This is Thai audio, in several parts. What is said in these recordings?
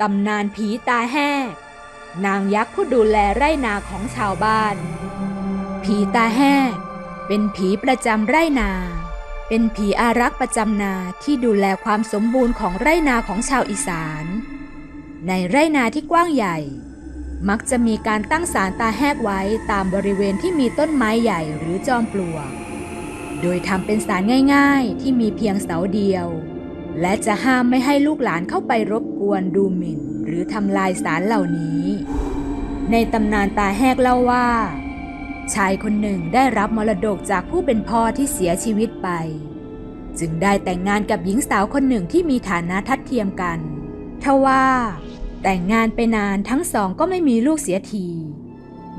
ตำนานผีตาแห้นางยักษ์ผู้ดูแลไร่นาของชาวบ้าน ผีตาแห้เป็นผีประจำไร่นา เป็นผีอารักษ์ประจำนาที่ดูแลความสมบูรณ์ของไร่นาของชาวอีสาน ในไร่นาที่กว้างใหญ่ มักจะมีการตั้งศาลตาแหกไว้ตามบริเวณที่มีต้นไม้ใหญ่หรือจอมปลวก โดยทำเป็นศาลง่าย ๆ ที่มีเพียงเสาเดียว และจะห้ามไม่ให้ลูกหลานเข้าไปรบกวนดูหมิ่น หรือทำลายศาลเหล่านี้ ในตำนานตาแหกเล่าว่า ชายคนหนึ่งได้รับมรดกจากผู้เป็นพ่อที่เสียชีวิตไป จึงได้แต่งงานกับหญิงสาวคนหนึ่งที่มีฐานะทัดเทียมกันทว่าแต่งงานไปนานทั้งสองก็ไม่มีลูกเสียที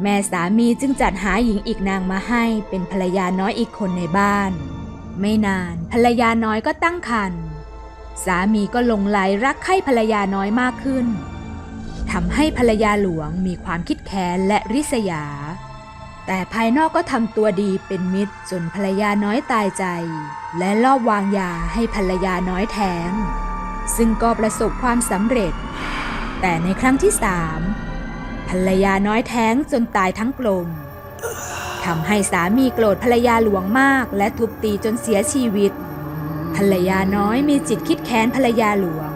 แม่สามีจึงจัดหาหญิงอีกนางมาให้เป็นภรรยาน้อยอีกคนในบ้าน ไม่นานภรรยาน้อยก็ตั้งครรภ์ สามีก็ลงไหลรักใคร่ภรรยาน้อยมากขึ้นทำให้ภรรยาหลวงมีความคิดแค้นและริษยา แต่ภายนอกก็ทำตัวดีเป็นมิตรจนภรรยาน้อยตายใจ และลอบวางยาให้ภรรยาน้อยแท้ง ซึ่งก็ประสบความสำเร็จ แต่ในครั้งที่สามภรรยาน้อยแท้งจนตายทั้งกลมทำให้สามีโกรธภรรยาหลวงมาก และทุบตีจนเสียชีวิต ภรรยาน้อยมีจิตคิดแค้นภรรยาหลวง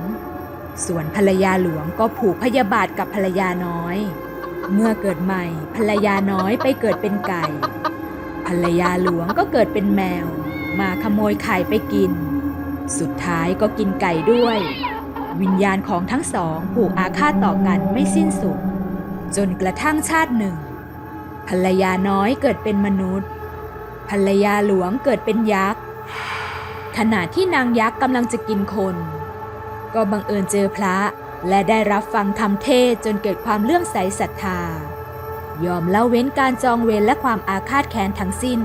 ส่วนภรรยาหลวงก็ผูกพยาบาทกับภรรยาน้อย เมื่อเกิดใหม่ภรรยาน้อยไปเกิดเป็นไก่ ภรรยาหลวงก็เกิดเป็นแมว มาขโมยไข่ไปกิน สุดท้ายก็กินไก่ด้วย วิญญาณของทั้งสองผูกอาฆาตต่อกันไม่สิ้นสุด จนกระทั่งชาติหนึ่ง ภรรยาน้อยเกิดเป็นมนุษย์ ภรรยาหลวงเกิดเป็นยักษ์ ขณะที่นางยักษ์กำลังจะกินคน ก็บังเอิญเจอพระและได้รับฟังธรรมเทศจนเกิดความเลื่อมใสศรัทธา ยอมละเว้นการจองเวรและความอาฆาตแค้นทั้งสิ้น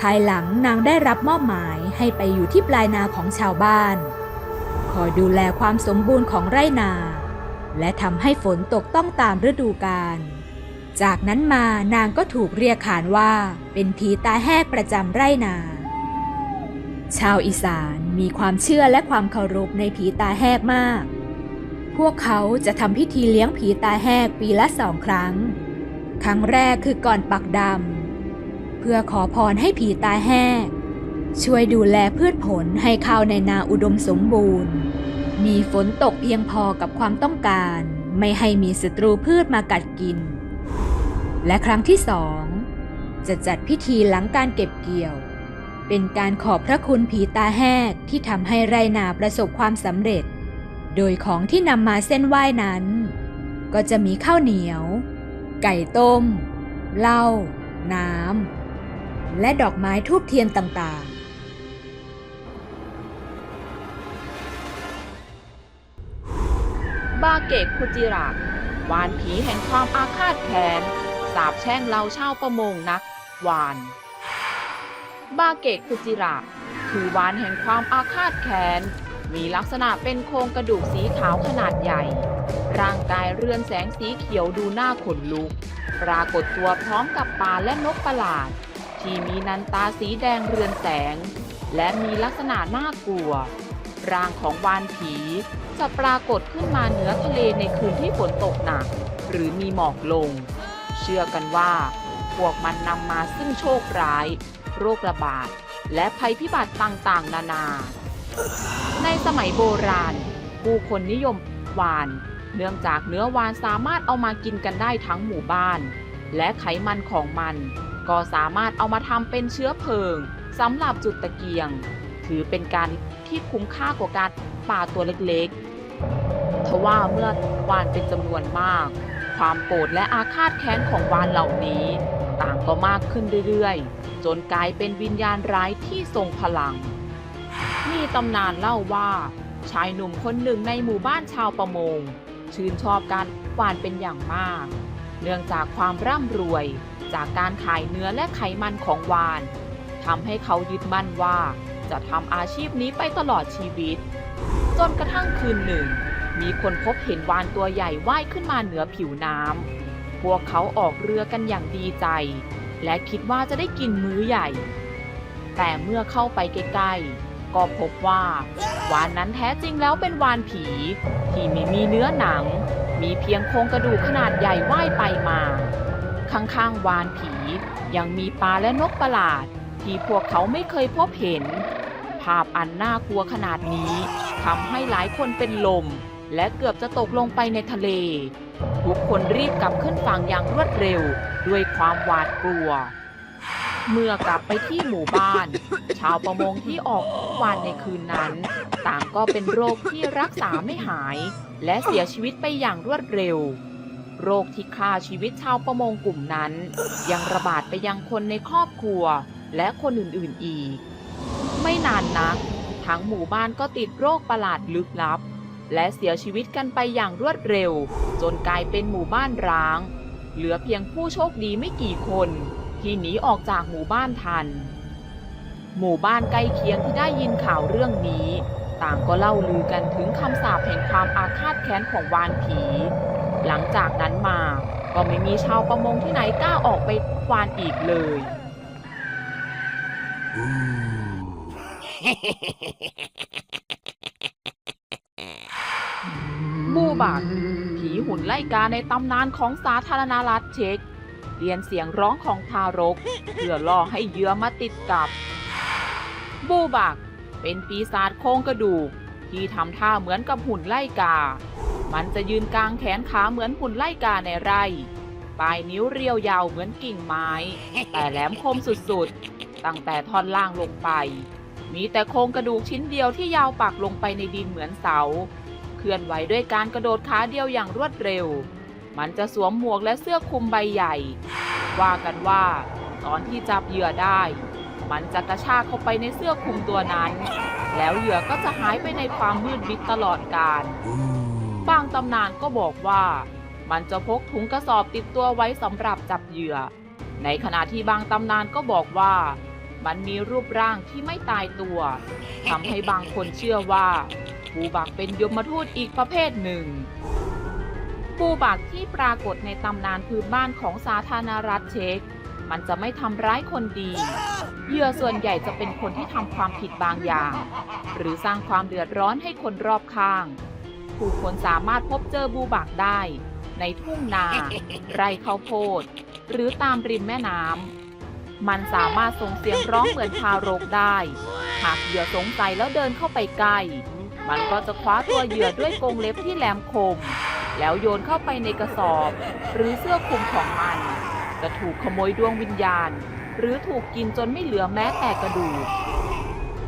ภายหลังนางได้รับมอบหมายให้ไปอยู่ที่ปลายนาของชาวบ้าน คอยดูแลความสมบูรณ์ของไร่นา และทำให้ฝนตกต้องตามฤดูกาล จากนั้นมานางก็ถูกเรียกขานว่าเป็นผีตาแหกประจำไร่นา ชาวอีสานมีความเชื่อและความเคารพในผีตาแหกมาก พวกเขาจะทำพิธีเลี้ยงผีตาแหกปีละสองครั้ง ครั้งแรกคือก่อนปักดำเพื่อขอพรให้ผีตาแหกช่วยดูแลพืชผลให้ข้าวในนาอุดมสมบูรณ์ มีฝนตกเพียงพอกับความต้องการ ไม่ให้มีศัตรูพืชมากัดกิน และครั้งที่สองจะจัดพิธีหลังการเก็บเกี่ยว เป็นการขอบพระคุณผีตาแหกที่ทำให้ไรนาประสบความสำเร็จ โดยของที่นำมาเส้นไหว้นั้น ก็จะมีข้าวเหนียว ไก่ต้ม เหล้า น้ำ และดอกไม้ทูบเทียนต่างๆ บาเกะคุจิระวานผีแห่งความอาฆาตแค้น สาบแช่งเราชาวประมงนัก วาน บาเกะคุจิระ คือวานแห่งความอาฆาตแค้น มีลักษณะเป็นโครงกระดูกสีขาวขนาดใหญ่ ร่างกายเรือนแสงสีเขียวดูหน้าขนลุก ปรากฏตัวพร้อมกับปลาและนกประหลาด ที่มีนันตาสีแดงเรือนแสง และมีลักษณะน่ากลัว ร่างของวานผีจะปรากฏขึ้นมาเหนือทะเลในคืนที่ฝนตกหนัก หรือมีหมอกลง เชื่อกันว่า พวกมันนำมาซึ่งโชคร้าย โรคระบาด และภัยพิบัติต่างๆ นานา ในสมัยโบราณ ผู้คนนิยมวาน เนื่องจากเนื้อวานสามารถเอามากินกันได้ทั้งหมู่บ้าน และไขมันของมัน ก็สามารถเอามาทำเป็นเชื้อเพลิงสำหรับจุดตะเกียง ถือเป็นการที่คุ้มค่ากว่าการป่าตัวเล็กๆ ทว่าเมื่อวานเป็นจำนวนมาก ความโกรธและอาฆาตแค้นของวานเหล่านี้ ต่างก็มากขึ้นเรื่อยๆ จนกลายเป็นวิญญาณร้ายที่ทรงพลัง มีตำนานเล่าว่า ชายหนุ่มคนหนึ่งในหมู่บ้านชาวประมง ชื่นชอบการวานเป็นอย่างมาก เนื่องจากความร่ำรวย จากการขายเนื้อและไขมันของวานทำให้เขายึดมั่นว่า จะทำอาชีพนี้ไปตลอดชีวิต จนกระทั่งคืนหนึ่ง มีคนพบเห็นวานตัวใหญ่ว่ายขึ้นมาเหนือผิวน้ำ พวกเขาออกเรือกันอย่างดีใจ และคิดว่าจะได้กินมื้อใหญ่ แต่เมื่อเข้าไปใกล้ๆ ก็พบว่าวานนั้นแท้จริงแล้วเป็นวานผี ที่ไม่มีเนื้อหนัง มีเพียงโครงกระดูกขนาดใหญ่ว่ายไปมา ข้างๆ วานผียังมีปลาและนกประหลาด ที่พวกเขาไม่เคยพบเห็น ภาพอันน่ากลัวขนาดนี้ทำให้หลายคนเป็นลม และเกือบจะตกลงไปในทะเล ทุกคนรีบกลับขึ้นฝั่งอย่างรวดเร็ว ด้วยความหวาดกลัว เมื่อกลับไปที่หมู่บ้าน ชาวประมงที่ออกทุกวันในคืนนั้น ต่างก็เป็นโรคที่รักษาไม่หาย และเสียชีวิตไปอย่างรวดเร็ว โรคที่ฆ่าชีวิตชาวประมงกลุ่มนั้น ยังระบาดไปยังคนในครอบครัว และคนอื่นๆอีก ไม่นานนักทั้งหมู่บ้านก็ติดโรคประหลาดลึกลับ และเสียชีวิตกันไปอย่างรวดเร็ว จนกลายเป็นหมู่บ้านร้าง เหลือเพียงผู้โชคดีไม่กี่คน ที่หนีออกจากหมู่บ้านทัน หมู่บ้านใกล้เคียงที่ได้ยินข่าวเรื่องนี้ ต่างก็เล่าลือกันถึงคำสาปแห่งความอาฆาตแค้นของวานผี หลังจากนั้นมาก็ไม่มีชาวประมงที่ไหนกล้าออกไปวานอีกเลย บูบัก ผีหุ่นไล่กาในตำนานของสาธารณรัฐเช็กเรียนเสียงร้องของทารก เพื่อล่อให้เหยื่อมาติดกับ บูบัก เป็นปีศาจโครงกระดูก ที่ทำท่าเหมือนกับหุ่นไล่กา มันจะยืนกลางแขนขาเหมือนหุ่นไล่กาในไร่ปลายนิ้วเรียวยาวเหมือนกิ่งไม้ แต่แหลมคมสุดๆ ตั้งแต่ท่อนล่างลงไป มีแต่โครงกระดูกชิ้นเดียวที่ยาวปักลงไปในดินเหมือนเสา เคลื่อนไหวด้วยการกระโดดขาเดียวอย่างรวดเร็ว มันจะสวมหมวกและเสื้อคลุมใบใหญ่ ว่ากันว่า ตอนที่จับเหยื่อได้ มันจะกระชากเข้าไปในเสื้อคลุมตัวนั้น แล้วเหยื่อก็จะหายไปในความมืดมิดตลอดกาลบางตำนานก็บอกว่า มันจะพกถุงกระสอบติดตัวไว้สำหรับจับเหยื่อ ในขณะที่บางตำนานก็บอกว่า มันมีรูปร่างที่ไม่ตายตัวทำให้บางคนเชื่อว่า ปูบักเป็นยมทูตอีกประเภทหนึ่ง ปูบักที่ปรากฏในตำนานพื้นบ้านของสาธารณรัฐเช็ก มันจะไม่ทำร้ายคนดีเหยื่อส่วนใหญ่จะเป็นคนที่ทำความผิดบางอย่าง หรือสร้างความเดือดร้อนให้คนรอบข้าง ผู้คนสามารถพบเจอบูบักได้ ในทุ่งนา ไร่ข้าวโพด หรือตามริมแม่น้ำ มันสามารถส่งเสียงร้องเหมือนทารกได้ หากเหยื่อสงสัยแล้วเดินเข้าไปใกล้ มันก็จะคว้าตัวเหยื่อด้วยกรงเล็บที่แหลมคม แล้วโยนเข้าไปในกระสอบ หรือเสื้อคลุมของมัน จะถูกขโมยดวงวิญญาณ หรือถูกกินจนไม่เหลือแม้แต่กระดูก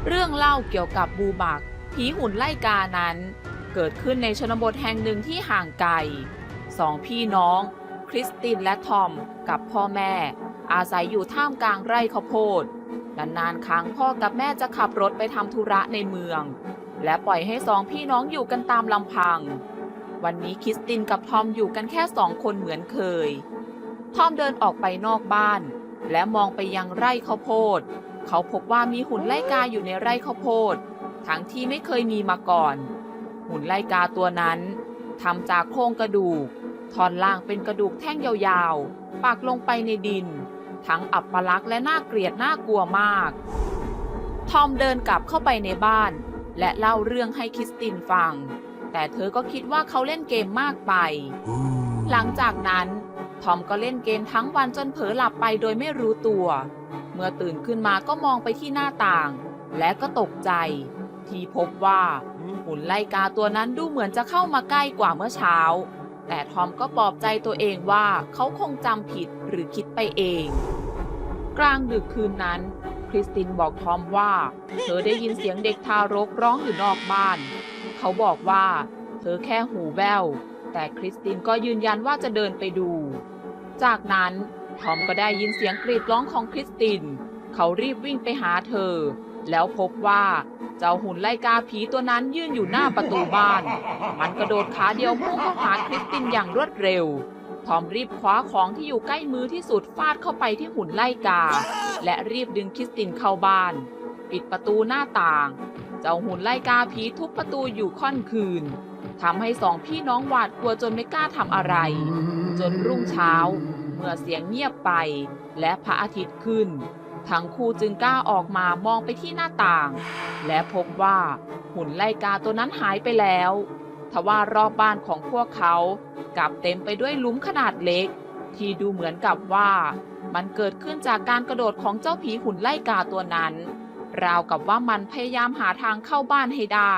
เรื่องเล่าเกี่ยวกับบูบักผีหุ่นไล่กานั้น เกิดขึ้นในชนบทแห่งหนึ่งที่ห่างไกลสองพี่น้อง คริสตินและทอมกับพ่อแม่ อาศัยอยู่ท่ามกลางไร่ข้าวโพดนานๆครั้งพ่อกับแม่จะขับรถไปทำธุระในเมือง และปล่อยให้สองพี่น้องอยู่กันตามลำพัง วันนี้คิสตินกับทอมอยู่กันแค่สองคนเหมือนเคย ทอมเดินออกไปนอกบ้าน และมองไปยังไร่ข้าวโพด เขาพบว่ามีหุ่นไล่กาอยู่ในไร่ข้าวโพด ทั้งที่ไม่เคยมีมาก่อน หุ่นไล่กาตัวนั้นทำจากโครงกระดูก ท่อนล่างเป็นกระดูกแท่งยาวๆ ปักลงไปในดิน ทั้งอับปลักษณ์และน่าเกลียดน่ากลัวมาก ทอมเดินกลับเข้าไปในบ้าน และเล่าเรื่องให้คริสตินฟัง แต่เธอก็คิดว่าเขาเล่นเกมมากไป หลังจากนั้น ทอมก็เล่นเกมทั้งวันจนเผลอหลับไปโดยไม่รู้ตัว เมื่อตื่นขึ้นมาก็มองไปที่หน้าต่าง และก็ตกใจ ที่พบว่าหุ่นไล่กาตัวนั้นดูเหมือนจะเข้ามาใกล้กว่าเมื่อเช้า แต่ทอมก็ปลอบใจตัวเองว่าเขาคงจำผิดหรือคิดไปเอง กลางดึกคืนนั้น คริสตินบอกทอมว่า เธอได้ยินเสียงเด็กทารกร้องอยู่นอกบ้าน เขาบอกว่า เธอแค่หูแว่วแต่คริสตินก็ยืนยันว่าจะเดินไปดู จากนั้นทอมก็ได้ยินเสียงกรีดร้องของคริสติน เขารีบวิ่งไปหาเธอ แล้วพบว่า เจ้าหุ่นไล่กาผีตัวนั้นยืนอยู่หน้าประตูบ้าน มันกระโดดขาเดียวพุ่งเข้าหาคริสตินอย่างรวดเร็ว ทอมรีบคว้าของที่อยู่ใกล้มือที่สุดฟาดเข้าไปที่หุ่นไล่กา และรีบดึงคริสตินเข้าบ้าน ปิดประตูหน้าต่าง เจ้าหุ่นไล่กาผีทุบประตูอยู่ค่อนคืนทำให้สองพี่น้องหวาดกลัวจนไม่กล้าทำอะไร จนรุ่งเช้า เมื่อเสียงเงียบไป และพระอาทิตย์ขึ้น ทั้งคู่จึงกล้าออกมามองไปที่หน้าต่าง และพบว่าหุ่นไลกาตัวนั้นหายไปแล้วทว่ารอบบ้านของพวกเขากลับเต็มไปด้วยหลุมขนาดเล็ก ที่ดูเหมือนกับว่า มันเกิดขึ้นจากการกระโดดของเจ้าผีหุ่นไล่กาตัวนั้น ราวกับว่ามันพยายามหาทางเข้าบ้านให้ได้